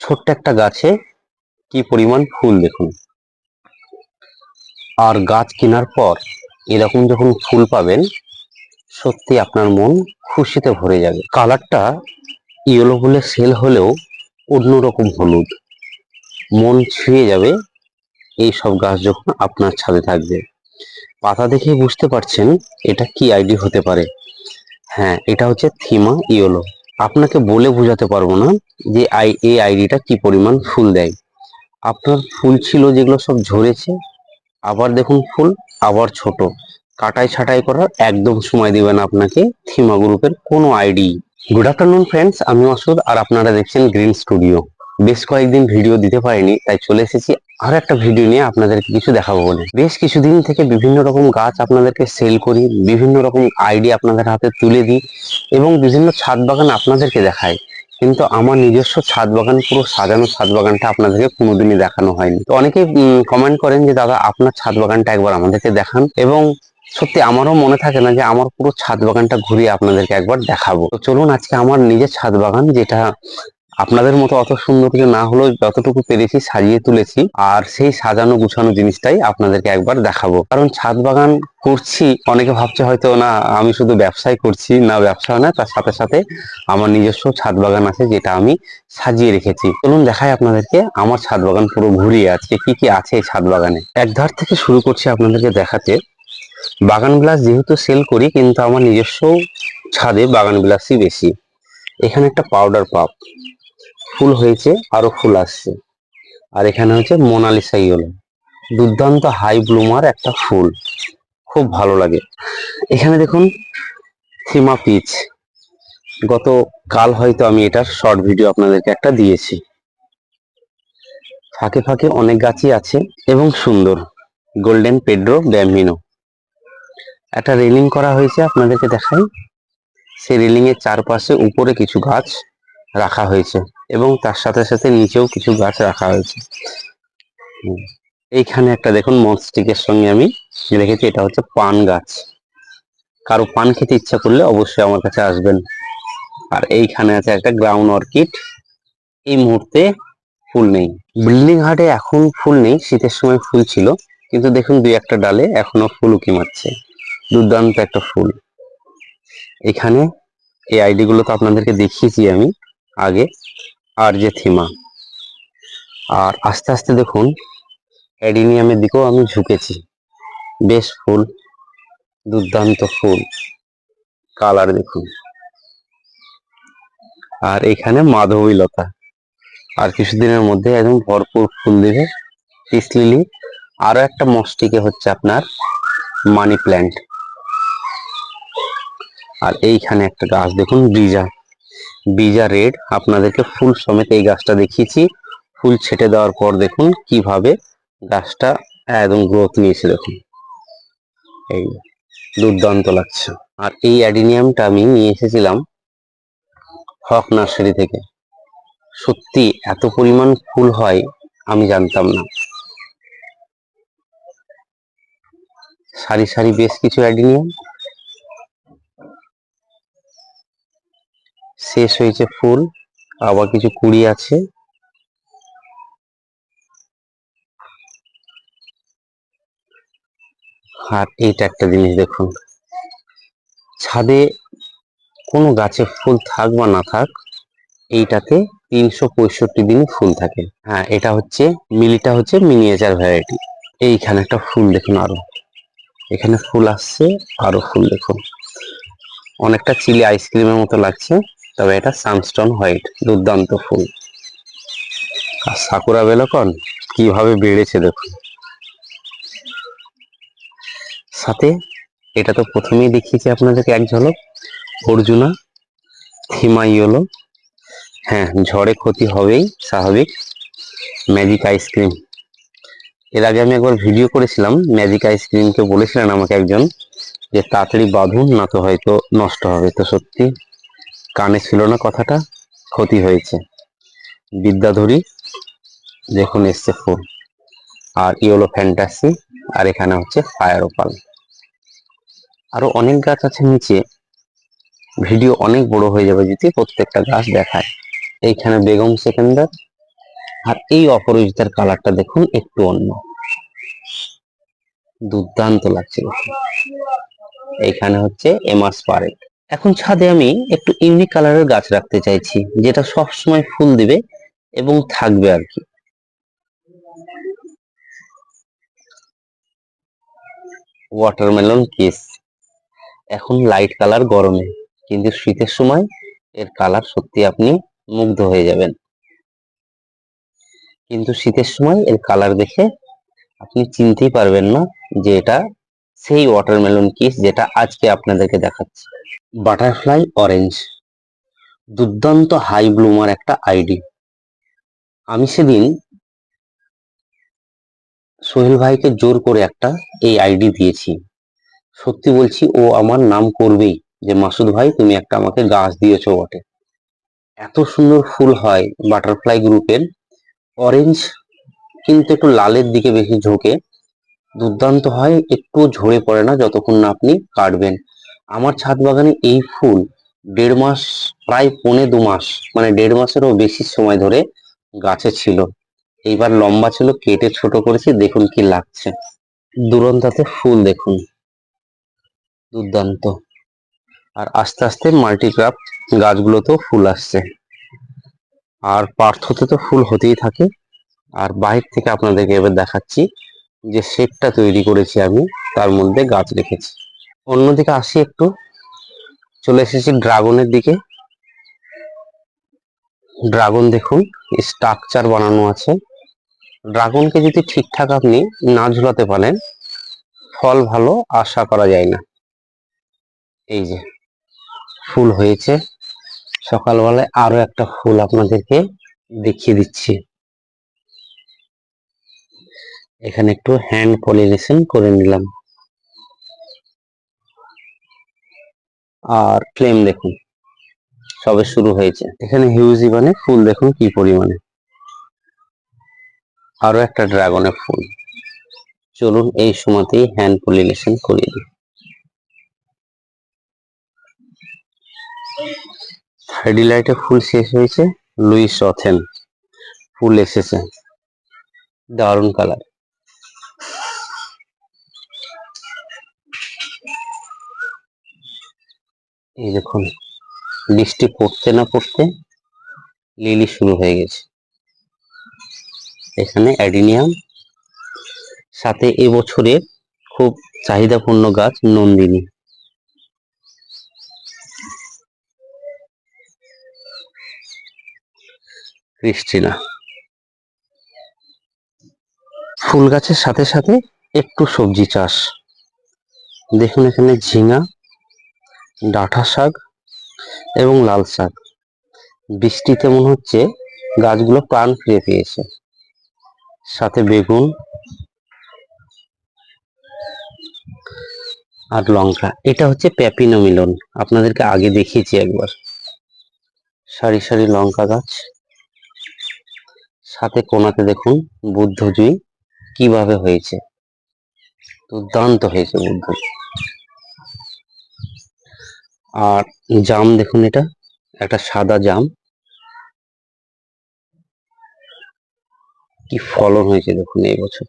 ছোট্ট একটা গাছে কি পরিমাণ ফুল দেখুন। আর গাছ কেনার পর এরকম যখন ফুল পাবেন, সত্যি আপনার মন খুশিতে ভরে যাবে। কালারটা ইয়েলো বলে সেল হলেও অন্যরকম হলুদ। মন ছুঁয়ে যাবে এই সব গাছ যখন আপনার ছাদে থাকবে। পাতা দেখে বুঝতে পারছেন এটা কি আইডি হতে পারে। হ্যাঁ এটা হচ্ছে থিমা ইয়েলো। আপনাকে বলে বোঝাতে পারব না যে আই এই আইডিটা কি পরিমাণ ফুল দেয়। আপনার ফুল ছিল যেগুলো সব ঝরেছে, আবার দেখুন ফুল, আবার ছোট। কাটাই ছাটাই করার একদম সময় দিবে না আপনাকে থিমা গ্রুপের কোনো আইডি। গুড আফটারনুন ফ্রেন্ডস আমি অসুদ আর আপনারা দেখছেন গ্রিন স্টুডিও বেশ কয়েকদিন ভিডিও দিতে পারিনি, তাই চলে এসেছি আর একটা ভিডিও নিয়ে আপনাদেরকে কিছু দেখাবো বলে। বেশ কিছুদিন থেকে বিভিন্ন রকম গাছ আপনাদেরকে সেল করি, বিভিন্ন রকম আইডি আপনাদের হাতে তুলে দিই এবং বিভিন্ন ছাদ বাগান আপনাদেরকে দেখাই। কিন্তু আমার নিজস্ব ছাদ বাগান, পুরো সাজানো ছাদ বাগানটা আপনাদেরকে কোনোদিনই দেখানো হয়নি। তো অনেকেই কমেন্ট করেন যে, দাদা, আপনার ছাদ বাগানটা একবার আমাদেরকে দেখান। এবং সত্যি আমারও মনে থাকে না যে, আমার পুরো ছাদ বাগানটা ঘুরিয়ে আপনাদেরকে একবার দেখাবো। তো চলুন আজকে আমার নিজের ছাদ বাগান, যেটা আপনাদের মতো অত সুন্দর করে না হলেও যতটুকু পেরেছি সাজিয়ে তুলেছি, আর সেই সাজানো গুছানো জিনিসটাই আপনাদেরকে একবার দেখাবো। কারণ ছাদ বাগান করছি, অনেকে ভাবছে হয়তো না, আমি শুধু ব্যবসায় করছি, না ব্যবসা না, তার সাথে সাথে আমার নিজস্ব ছাদ বাগান আছে যেটা আমি সাজিয়ে রেখেছি। চলুন দেখাই আপনাদেরকে আমার ছাদ বাগান পুরো ঘুরিয়ে, আজকে কি কি আছে এই ছাদ বাগানে। এক ধার থেকে শুরু করছি আপনাদেরকে দেখাতে। বাগান বিলাস যেহেতু সেল করি, কিন্তু আমার নিজস্ব ছাদে বাগান গ্লাসই বেশি। এখানে একটা পাউডার পাপ। ফুল হয়েছে, আরও ফুল আসছে। আর এখানে হচ্ছে মোনালিসা ইয়েলো। দুর্দান্ত হাই ব্লুমার একটা ফুল। খুব ভালো লাগে। এখানে দেখুন, থিমা পিচ। গত কাল হয়তো আমি এটার শর্ট ভিডিও আপনাদেরকে একটা দিয়েছি। ফাঁকে ফাঁকে অনেক গাছই আছে এবং সুন্দর। গোল্ডেন পেড্রো ব্যামিনো একটা রেলিং করা হয়েছে আপনাদেরকে দেখাই। সেই রেলিং এর চারপাশে উপরে কিছু গাছ। রাখা হয়েছে এবং তার সাথে সাথে নিচেও কিছু গাছ রাখা হয়েছে। এইখানে একটা দেখুন মনস্টিকের সঙ্গে আমি রেখেছি, এটা হচ্ছে পান গাছ। কারও পান খেতে ইচ্ছা করলে অবশ্যই আমার কাছে আসবেন। আর এইখানে আছে একটা গ্রাউন্ড অর্কিড এই মুহূর্তে ফুল নেই। বিল্ডিং হাটে এখন ফুল নেই, শীতের সময় ফুল ছিল, কিন্তু দেখুন দুই একটা ডালে এখনও ফুল উকি মারছে। দুর্দান্ত একটা ফুল। এখানে এই আইডি গুলো তো আপনাদেরকে দেখিয়েছি আমি। আগে আর যে থিমা। আর আস্তে আস্তে দেখুন, অ্যাডিনিয়ামের দিকেও আমি ঝুঁকেছি। বেশ ফুল, দুর্দান্ত ফুল। কালার দেখুন। আর এখানে মাধবী লতা আর কিছুদিনের মধ্যে একদম ভরপুর ফুল দেবে পিস লিলি। আরও একটা মস্টিকে হচ্ছে আপনার মানি প্ল্যান্ট। আর এইখানে একটা গাছ দেখুন, ব্রিজা। ব্রিজা রেড আপনাদেরকে ফুল সমেত এই গাছটা দেখিয়েছি। ফুল ছেটে দেওয়ার পর দেখুন কীভাবে গাছটা একদম গ্রোথ নিয়েছে, দেখুন। এই দুর্দান্ত লাগছে। আর এই অ্যাডিনিয়ামটা আমি নিয়ে এসেছিলাম হক নার্সারি থেকে। সত্যি এত পরিমাণ ফুল হয়, আমি জানতাম না। সারি সারি বেশ কিছু অ্যাডিনিয়াম। শেষ হয়েছে ফুল, আবার কিছু কুড়ি আছে। আর এইটা একটা জিনিস দেখুন, ছাদে কোনো গাছে ফুল থাক বা না থাক, এইটাতে তিনশো পঁয়ষট্টি দিন ফুল থাকে। হ্যাঁ এটা হচ্ছে মিলিটা হচ্ছে মিনিয়েচার ভ্যারাইটি। এইখানে একটা ফুল দেখুন আরও। এখানে ফুল আসছে, আরও ফুল দেখুন। অনেকটা চিলি আইসক্রিমের মতো লাগছে। তবে এটা সানস্টোন হোয়াইট, দুর্দান্ত ফুল। আর সাকুরা বেলকন কীভাবে বেড়েছে দেখুন। সাথে এটা তো প্রথমেই দেখিয়েছি আপনাদেরকে এক ঝলক, অর্জুনা থিমাইওলো হ্যাঁ ঝড়ে ক্ষতি হবেই, স্বাভাবিক। ম্যাজিক আইসক্রিম এর আগে আমি একবার ভিডিও করেছিলাম, ম্যাজিক আইসক্রিমকে বলেছিলেন আমাকে একজন, যে তাড়াতাড়ি বাঁধুন, না তো হয়তো নষ্ট হবে। তো সত্যি কানে ছিল না কথাটা, ক্ষতি হয়েছে। বিদ্যাধরী দেখুন এসছে ফুল, আর ইয়েলো ফ্যান্টাসি আর এখানে হচ্ছে ফায়ার ওপাল। আরও অনেক গাছ আছে নিচে, ভিডিও অনেক বড় হয়ে যাবে যদি প্রত্যেকটা গাছ দেখায়। এইখানে বেগম সেকেন্ডার আর এই অপরাজিতার কালারটা দেখুন একটু অন্য। দুর্দান্ত লাগছে এখানে হচ্ছে এমাস পারেক এখন ছাদে আমি একটু ইউনিক কালারের গাছ রাখতে চাইছি, যেটা সব সময় ফুল দিবে এবং থাকবে আর কি। ওয়াটারমেলন কিস এখন লাইট কালার গরমে, কিন্তু শীতের সময় এর কালার সত্যি আপনি মুগ্ধ হয়ে যাবেন। কিন্তু শীতের সময় এর কালার দেখে আপনি চিনতেই পারবেন না যে এটা সেই ওয়াটারমেলন কিস যেটা আজকে আপনাদেরকে দেখাচ্ছি। বাটারফ্লাই অরেঞ্জ দুর্দান্ত হাই ব্লুমার একটা আইডি আমি সেদিন সোহেল ভাইকে জোর করে একটা এই আইডি দিয়েছি। সত্যি বলছি, ও আমার নাম করবেই যে, মাসুদ ভাই, তুমি একটা আমাকে গাছ দিয়েছ বটে। এত সুন্দর ফুল হয় বাটারফ্লাই গ্রুপের অরেঞ্জ কিন্তু একটু লালের দিকে বেশি ঝোঁকে। দুর্দান্ত হয় একটু ঝরে পড়ে না যতক্ষণ না আপনি কাটবেন। আমার ছাদ বাগানে এই ফুল দেড় মাস, প্রায় পৌনে দু মাস মানে দেড় মাসেরও বেশি সময় ধরে গাছে ছিল। এইবার লম্বা ছিল, কেটে ছোট করেছি, দেখুন কি লাগছে। দুরন্তাতে ফুল দেখুন। দুর্দান্ত। আর আস্তে আস্তে মাল্টিক্রাফট গাছগুলোতেও ফুল আসছে। আর পার্থতে তো ফুল হতেই থাকে। আর বাইরে থেকে আপনাদেরকে এবার দেখাচ্ছি। যে শেডটা তৈরি করেছি আমি, তার মধ্যে গাছ রেখেছি। অন্যদিকে আসি একটু, চলে এসেছি ড্রাগনের দিকে। ড্রাগন দেখুন, স্ট্রাকচার বানানো আছে। ড্রাগনকে যদি ঠিকঠাক আপনি না ঝুলাতে পারেন, ফল ভালো আশা করা যায় না। এই যে, ফুল হয়েছে। সকালবেলায় আরও একটা ফুল আপনাদেরকে দেখিয়ে দিচ্ছি। এখানে একটু হ্যান্ড পলিনেশন করে নিলাম। আর ফ্লেম দেখুন, সবে শুরু হয়েছে। এখানে হিউজ ইভানে ফুল, দেখুন কি পরিমাণে। আরও একটা ড্রাগনের ফুল। চলুন এই সময়তেই হ্যান্ড পলিনেশন করিয়ে দিই। লাইটে ফুল শেষ হয়েছে লুইস অথেন ফুল এসেছে। দারুণ কালার এই দেখুন, বৃষ্টি পড়তে না পড়তে লিলি শুরু হয়ে গেছে। এখানে অ্যাডিনিয়াম, সাথে এবছরে খুব চাহিদাপূর্ণ গাছ নন্দিনী। ক্রিস্টিনা। ফুল গাছের সাথে সাথে একটু সবজি চাষ। দেখুন এখানে ঝিঙা ডাঁটা শাক এবং লাল শাক। বৃষ্টিতে মনে হচ্ছে গাছগুলো প্রাণ ফিরে পেয়েছে। সাথে বেগুন আর লঙ্কা। এটা হচ্ছে প্যাপিনো মিলন। আপনাদেরকে আগে দেখিয়েছি একবার। সারি সারি লঙ্কা গাছ। সাথে কোনাতে দেখুন বুদ্ধজুই কীভাবে হয়েছে। দুর্দান্ত হয়েছে বুদ্ধ আর জাম দেখুন এটা, একটা সাদা জাম। কি ফলন হয়েছে দেখুন এই বছর।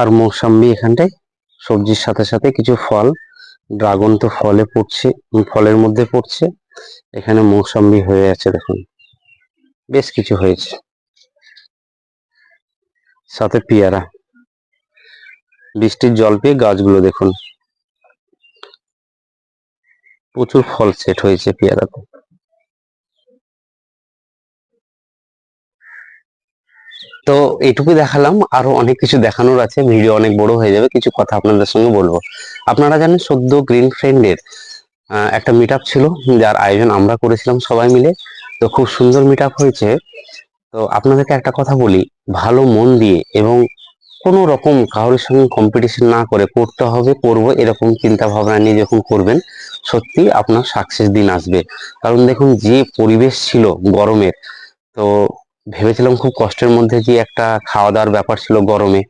আর মৌসাম্বি এখানটায়, সবজির সাথে সাথে কিছু ফল, ড্রাগন তো ফলে পড়ছে ফলের মধ্যে পড়ছে। এখানে মৌসাম্বি হয়ে আছে দেখুন। বেশ কিছু হয়েছে। সাথে পেয়ারা। বৃষ্টির জল পেয়ে গাছগুলো দেখুন। প্রচুর ফল সেট হয়েছে পেয়ারাতে। তো এইটুকু দেখালাম, আরও অনেক কিছু দেখানোর আছে, ভিডিও অনেক বড় হয়ে যাবে, কিছু কথা আপনাদের সঙ্গে বলব। আপনারা জানেন সদ্য গ্রিন ফ্রেন্ডের একটা মিট ছিল, যার আয়োজন আমরা করেছিলাম সবাই মিলে। তো খুব সুন্দর মিট হয়েছে। তো আপনাদেরকে একটা কথা বলি, ভালো মন দিয়ে এবং কোনো রকম কারোর সঙ্গে কম্পিটিশন না করে করতে হবে, করব, এরকম চিন্তা ভাবনা নিয়ে যখন করবেন সত্যি আপনার সাকসেস দিন আসবে। কারণ দেখুন, যে পরিবেশ ছিল গরমের, তো ভেবেছিলাম খুব কষ্টের মধ্যে যে একটা খাওয়া দাওয়ার ব্যাপার ছিল গরমে,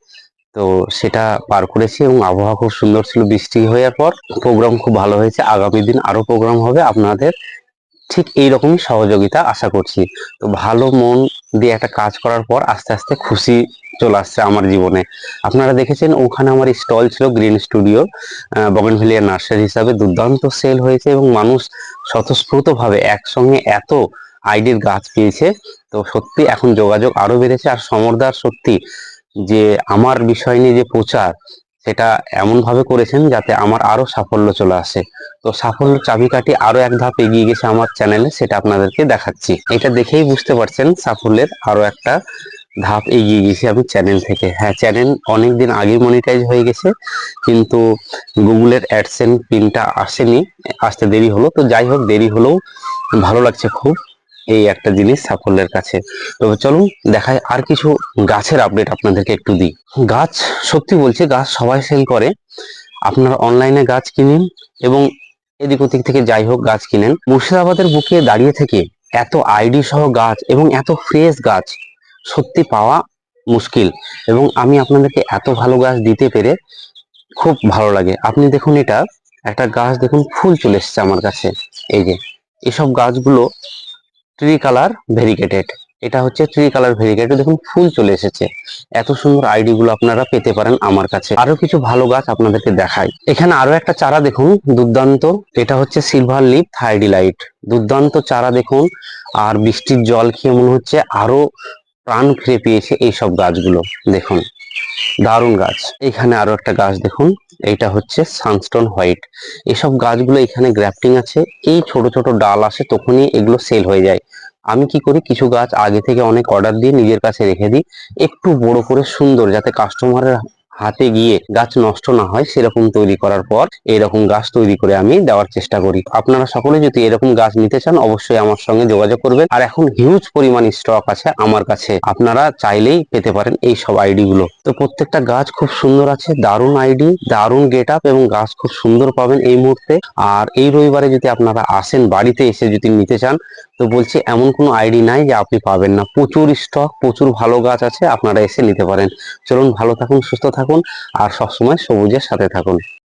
তো সেটা পার করেছি এবং আবহাওয়া খুব সুন্দর ছিল। বৃষ্টি হওয়ার পর প্রোগ্রাম খুব ভালো হয়েছে। আগামী দিন আরও প্রোগ্রাম হবে। আপনাদের ঠিক এইরকমই সহযোগিতা আশা করছি। তো ভালো মন দিয়ে একটা কাজ করার পর আস্তে আস্তে খুশি চলে আসছে আমার জীবনে। আপনারা দেখেছেন, ওখানে আমার স্টল ছিল গ্রিন স্টুডিও বগনভেলিয়া নার্সারি হিসাবে দুর্দান্ত সেল হয়েছে এবং মানুষ স্বতঃস্ফূর্তভাবে একসঙ্গে এত আইডির গাছ পেয়েছে। তো সত্যি এখন যোগাযোগ আরও বেড়েছে। আর সমরদার সত্যি যে আমার বিষয় নিয়ে যে প্রচার, সেটা এমন ভাবে করেছেন যাতে আমার আরও সাফল্য চলে আসে। তো সাফল্য চাবিকাঠি আরও এক ধাপ এগিয়ে গেছে আমার চ্যানেলে সেটা আপনাদেরকে দেখাচ্ছি। এটা দেখেই বুঝতে পারছেন সাফল্যের আরও একটা ধাপ এগিয়ে গেছি আমি চ্যানেল থেকে। হ্যাঁ চ্যানেল অনেকদিন আগে মনিটাইজ হয়ে গেছে, কিন্তু গুগলের অ্যাডসেন পিনটা আসেনি, আসতে দেরি হলো। তো যাই হোক, দেরি হলেও ভালো লাগছে খুব এই একটা জিনিস সাফল্যের কাছে। তো চলুন দেখায় আর কিছু গাছের আপডেট আপনাদেরকে একটু দিই। গাছ, সত্যি বলছে, গাছ সবাই সেল করে। আপনারা অনলাইনে গাছ কিনেন এবং এদিক ওদিক থেকে যাই হোক, গাছ কিনেন। মুর্শিদাবাদের বুকে দাঁড়িয়ে থেকে এত আইডি সহ গাছ এবং এত ফ্রেশ গাছ সত্যি পাওয়া মুশকিল এবং আমি আপনাদেরকে এত ভালো গাছ দিতে পেরে খুব ভালো লাগে। আপনি দেখুন এটা, একটা গাছ দেখুন, ফুল চলে এসছে আমার কাছে। এই যে, এসব গাছগুলো ট্রি কালার ভেরিকেটেড এটা হচ্ছে ট্রি কালার ভেরিকেটেড দেখুন, ফুল চলে এসেছে। এত সুন্দর আইডি গুলো আপনারা পেতে পারেন আমার কাছে। আরও কিছু ভালো গাছ আপনাদেরকে দেখাই। এখানে আরও একটা চারা দেখুন, দুর্দান্ত। এটা হচ্ছে সিলভার লিপ থাইডিলাইট। দুর্দান্ত চারা দেখুন, আর বৃষ্টির জল খেয়ে মনে হচ্ছে আরও প্রাণ ফিরে পেয়েছে এইসব গাছগুলো, দেখুন। দারুণ গাছ। এখানে আরও একটা গাছ দেখুন এটা হচ্ছে সানস্টোন হোয়াইট। এসব গাছগুলো এখানে গ্রাফটিং আছে, এই ছোট ছোট ডাল আসে তখনই এগুলো সেল হয়ে যায়। আমি কি করি, কিছু গাছ আগে থেকে অনেক অর্ডার দিয়ে নিজের কাছে রেখে দিই, একটু বড় করে সুন্দর, যাতে কাস্টমারের হাতে গিয়ে গাছ নষ্ট না হয় সেরকম তৈরি করার পর এরকম গাছ তৈরি করে আমি দেওয়ার চেষ্টা করি। আপনারা সকলে যদি এরকম গাছ নিতে চান, অবশ্যই আমার সঙ্গে যোগাযোগ করবেন। আর এখন হিউজ পরিমাণ স্টক আছে আমার কাছে। আপনারা চাইলেই পেতে পারেন এই সব আইডি গুলো। তো প্রত্যেকটা গাছ খুব সুন্দর আছে, দারুণ আইডি দারুণ গেট আপ এবং গাছ খুব সুন্দর পাবেন এই মুহূর্তে। আর এই রবিবারে যদি আপনারা আসেন, বাড়িতে এসে যদি নিতে চান তো বলছি, এমন কোনো আইডি নাই যে আপনি পাবেন না। প্রচুর স্টক প্রচুর ভালো গাছ আছে, আপনারা এসে নিতে পারেন। চলুন, ভালো থাকুন, সুস্থ থাকুন, আর সবসময় সবুজের সাথে থাকুন।